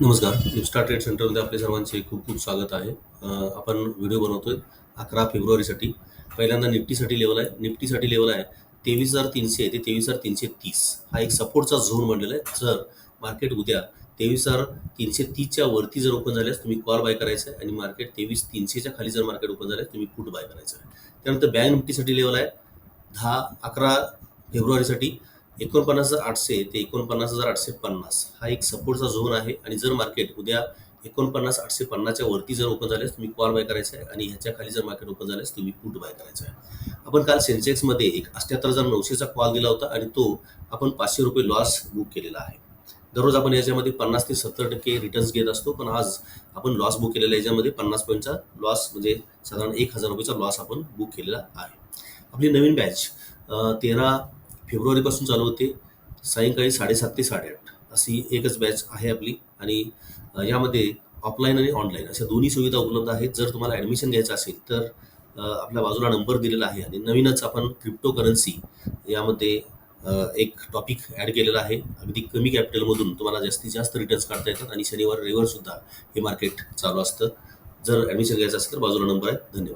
नमस्कार. फ्लिपस्टार ट्रेड सेंटरमध्ये आपले सर्वांचे खूप खूप स्वागत आहे. आपण व्हिडिओ बनवतोय अकरा फेब्रुवारीसाठी. पहिल्यांदा निफ्टीसाठी लेवल आहे. निफ्टीसाठी लेवल आहे तेवीस हजार तीनशे ते तेवीस हजार तीनशे तीस. हा एक सपोर्टचा झोन बनलेला आहे. जर मार्केट उद्या तेवीस हजार तीनशे तीसच्या वरती जर ओपन झाल्यास तुम्ही कॉल बाय करायचं आहे आणि मार्केट तेवीस तीनशेच्या खाली जर मार्केट ओपन झाल्यास तुम्ही पुट बाय करायचं आहे. त्यानंतर बँक निफ्टीसाठी लेवल आहे. दहा अकरा फेब्रुवारीसाठी. एकोणपन्नास हजार आठशे ते एकोणपन्नास हजार आठशे पन्नास हा एक सपोर्टचा झोन आहे. आणि जर मार्केट उद्या एकोणपन्नास आठशे पन्नासच्या वरती जर ओपन झाल्यास तुम्ही कॉल बाय करायचं आहे आणि ह्याच्या खाली जर मार्केट ओपन झाल्यास तुम्ही पुट बाय करायचं आहे. आपण काल सेन्सेक्समध्ये एक अठ्याहत्तर हजार नऊशेचा कॉल दिला होता आणि तो आपण पाचशे रुपये लॉस बुक केलेला आहे. दररोज आपण याच्यामध्ये पन्नास ते सत्तर टक्के रिटर्न्स घेत असतो पण आज आपण लॉस बुक केलेला याच्यामध्ये पन्नास पॉईंटचा लॉस म्हणजे साधारण एक हजार रुपयेचा लॉस आपण बुक केलेला आहे. आपली नवीन बॅच तेरा फेब्रुवारीपासून चालू होते. सायंकाळी साडेसात ते साडेआठ. अशी एकच बॅच आहे आपली. आणि यामध्ये ऑफलाईन आणि ऑनलाईन अशा दोन्ही सुविधा उपलब्ध आहेत. जर तुम्हाला ॲडमिशन घ्यायचं असेल तर आपल्या बाजूला नंबर दिलेला आहे. आणि नवीनच आपण क्रिप्टो करन्सी यामध्ये एक टॉपिक ॲड केलेला आहे. अगदी कमी कॅपिटलमधून तुम्हाला जास्तीत जास्त रिटर्न्स काढता येतात. आणि शनिवार रविवारसुद्धा हे मार्केट चालू असतं. जर ॲडमिशन घ्यायचं असेल तर बाजूला नंबर आहे. धन्यवाद.